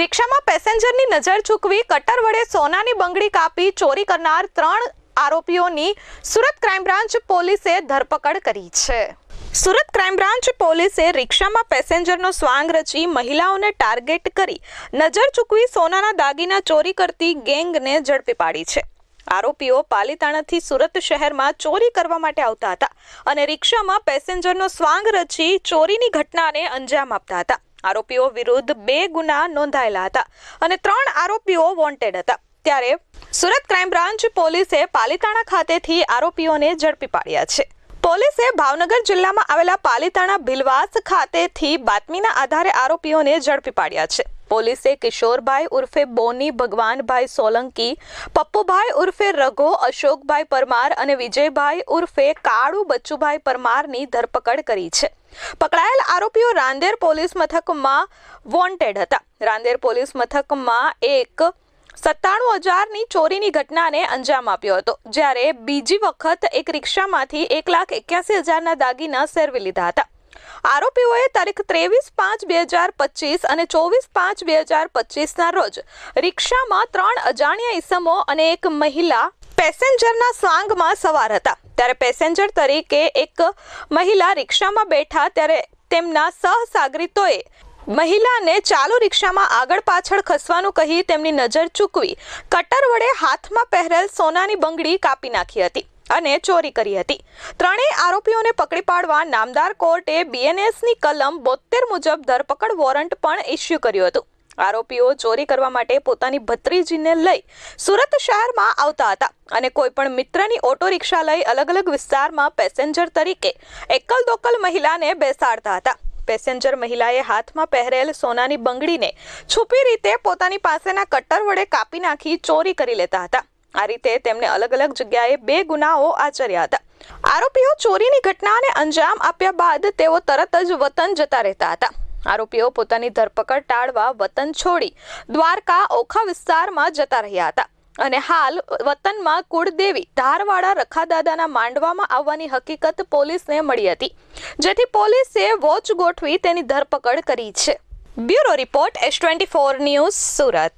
રિક્ષામાં પેસેન્જરની નજર ચૂકવી કટર વડે સોનાની બંગડી કાપી ચોરી કરનાર ત્રણ આરોપીઓની સુરત ક્રાઇમ બ્રાન્ચ પોલીસે ધરપકડ કરી છે. સુરત ક્રાઇમ બ્રાન્ચ પોલીસે રિક્ષામાં પેસેન્જરનો સ્વાંગ રચી મહિલાઓને ટાર્ગેટ કરી નજર ચૂકવી સોનાના દાગીના ચોરી કરતી ગેંગને ઝડપી પાડી છે. આરોપીઓ પાલીતાણાથી સુરત શહેરમાં ચોરી કરવા માટે આવતા હતા અને રિક્ષામાં પેસેન્જરનો સ્વાંગ રચી ચોરીની ઘટનાને અંજામ આપતા હતા. આરોપીઓ વિરુદ્ધ બે ગુના નોંધાયેલા હતા અને ત્રણ આરોપીઓ વોન્ટેડ હતા. ત્યારે સુરત ક્રાઇમ બ્રાન્ચ પોલીસે પાલીતાણા ખાતેથી આરોપીઓને ઝડપી પાડ્યા છે. પોલીસે ભાવનગર જિલ્લામાં આવેલા પાલીતાણા ભીલવાસ ખાતેથી બાતમીના આધારે આરોપીઓને ઝડપી પાડ્યા છે. પોલીસે કિશોરભાઈ ઉર્ફે બોની, ભગવાનભાઈ સોલંકી, પપ્પુભાઈ ઉર્ફે રઘો, અશોકભાઈ પરમાર અને વિજયભાઈ ઉર્ફે કાળુ બચ્ચુભાઈ પરમારની ધરપકડ કરી છે. પકડાયેલ આરોપીઓ રાંદેર પોલીસ મથકમાં વોન્ટેડ હતા. રાંદેર પોલીસ મથકમાં એક સત્તાણું હજારની ચોરીની ઘટનાને અંજામ આપ્યો હતો, જ્યારે બીજી વખત એક રિક્ષામાંથી એક લાખ એક્યાસી હજારના દાગીના સેરવી લીધા હતા. આરોપીઓએ તારીખ ત્રેવીસ પાંચ બે હજાર પચીસ અને ચોવીસ પાંચ બે હજાર પચીસના રોજ રિક્ષામાં ત્રણ અજાણ્યા ઈસમો અને એક મહિલા પેસેન્જરના સ્વાંગમાં સવાર હતા. ત્યારે પેસેન્જર તરીકે એક મહિલા રિક્ષામાં બેઠા ત્યારે તેમના સહસાગરીતોએ મહિલાને ચાલુ રિક્ષામાં આગળ પાછળ ખસવાનું કહી તેમની નજર ચૂકવી કટર વડે હાથમાં પહેરેલ સોનાની બંગડી કાપી નાખી હતી અને ચોરી કરી હતી. ત્રણેય આરોપીઓને પકડી પાડવા નામદાર કોર્ટે બીએનએસની કલમ બોતેર મુજબ ધરપકડ વોરંટ પણ ઇસ્યુ કર્યું હતું. આરોપીઓ ચોરી કરવા માટે પોતાની ભત્રીજીને લઈ સુરત શહેરમાં આવતા હતા અને કોઈ પણ મિત્રની ઓટો રિક્ષા લઈ અલગ અલગ વિસ્તારમાં પેસેન્જર તરીકે એકલ દોકલ મહિલાને બેસાડતા હતા. પેસેન્જર મહિલાએ હાથમાં પહેરેલ સોનાની બંગડીને છુપી રીતે પોતાની પાસેના કટ્ટર વડે કાપી નાખી ચોરી કરી લેતા હતા. આ રીતે તેમણે અલગ અલગ જગ્યાએ બે ગુનાઓ આચર્યા હતા. આરોપીઓ ચોરીની ઘટનાને અંજામ આપ્યા બાદ તેઓ તરત જ વતન જતા રહેતા હતા. આરોપીઓ પોતાની ધરપકડ ટાળવા વતન છોડી દ્વારકા ઓખા વિસ્તારમાં જતા રહ્યા હતા. અને હાલ વતનમાં કુળદેવી ધારવાડા રખાદાદાના માંડવામાં આવવાની હકીકત પોલીસને મળી હતી. જેથી પોલીસે વોચ ગોઠવી તેની ધરપકડ કરી છે. Bureau report S twenty four news Surat.